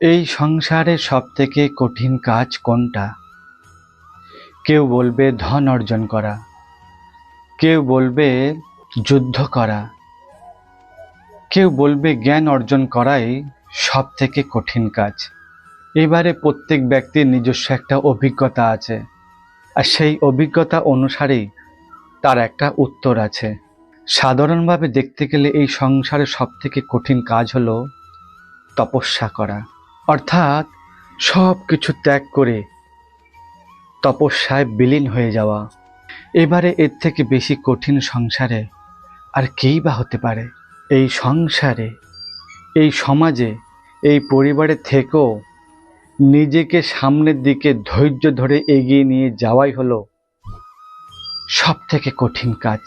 এই সংসারে সব থেকে কঠিন কাজ কোনটা? কেউ বলবে ধন অর্জন করা। কেউ বলবে যুদ্ধ করা। কেউ বলবে জ্ঞান অর্জন করাই সব থেকে কঠিন কাজ। এবারে প্রত্যেক ব্যক্তির নিজস্ব একটা অভিজ্ঞতা আছে, আর সেই অভিজ্ঞতা অনুসারেই তার একটা উত্তর আছে। সাধারণভাবে দেখতে গেলে এই সংসারে সব থেকে কঠিন কাজ হলো তপস্যা করা। অর্থাৎ সব কিছু ত্যাগ করে তপস্যায় বিলীন হয়ে যাওয়া। এবারে এর থেকে বেশি কঠিন সংসারে আর কেই বা হতে পারে? এই সংসারে, এই সমাজে, এই পরিবারে থেকেও নিজেকে সামনের দিকে ধৈর্য ধরে এগিয়ে নিয়ে যাওয়াই হলো সব থেকে কঠিন কাজ।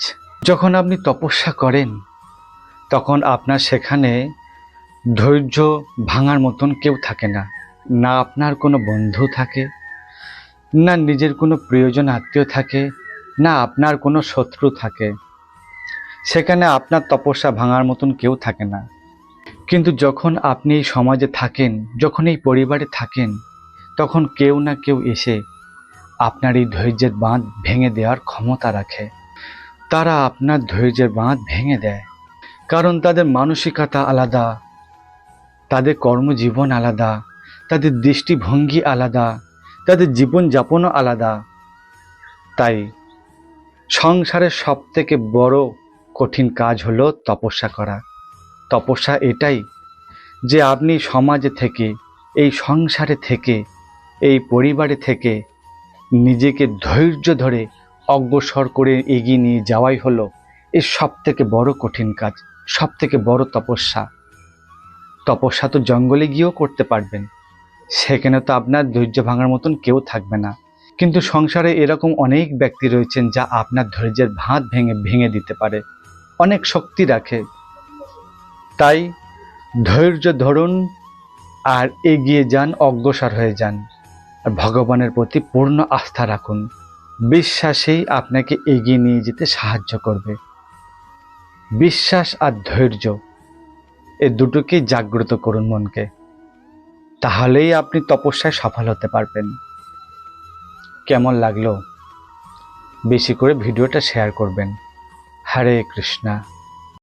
যখন আপনি তপস্যা করেন, তখন আপনার সেখানে ধৈর্য ভাঙার মতন কেউ থাকে না। না আপনার কোনো বন্ধু থাকে, না নিজের কোনো প্রিয়জন আত্মীয় থাকে, না আপনার কোনো শত্রু থাকে। সেখানে আপনার তপস্যা ভাঙার মতন কেউ থাকে না। কিন্তু যখন আপনি এই সমাজে থাকেন, যখন এই পরিবারে থাকেন, তখন কেউ না কেউ এসে আপনার এই ধৈর্যের বাঁধ ভেঙে দেওয়ার ক্ষমতা রাখে। তারা আপনার ধৈর্যের বাঁধ ভেঙে দেয়। কারণ তাদের মানসিকতা আলাদা তাদের কর্মজীবন আলাদা, তাদের দৃষ্টিভঙ্গি আলাদা, তাদের জীবনযাপনও আলাদা। তাই সংসারের সব থেকে বড় কঠিন কাজ হলো তপস্যা করা। তপস্যা এটাই যে আপনি সমাজে থেকে, এই সংসারে থেকে, এই পরিবারে থেকে নিজেকে ধৈর্য ধরে অগ্রসর করে এগিয়ে নিয়ে যাওয়াই হলো সব থেকে বড় কঠিন কাজ সব থেকে বড় তপস্যা। তপস্যা তো জঙ্গলে গিয়েও করতে পারবেন। সেখানে তো আপনার ধৈর্য ভাঙার মতন কেউ থাকবে না। কিন্তু সংসারে এরকম অনেক ব্যক্তি রয়েছেন যা আপনার ধৈর্যের ভাঁত ভেঙে ভেঙে দিতে পারে। অনেক শক্তি রাখে। তাই ধৈর্য ধরুন আর এগিয়ে যান, অগ্রসর হয়ে যান। আর ভগবানের প্রতি পূর্ণ আস্থা রাখুন। বিশ্বাসেই আপনাকে এগিয়ে নিয়ে যেতে সাহায্য করবে। বিশ্বাস আর ধৈর্য এ দুটোকেই জাগ্রত করুন মনকে। তাহলেই আপনি তপস্যায় সফল হতে পারবেন। কেমন লাগল? বেশি করে ভিডিওটা শেয়ার করবেন। হরে কৃষ্ণা।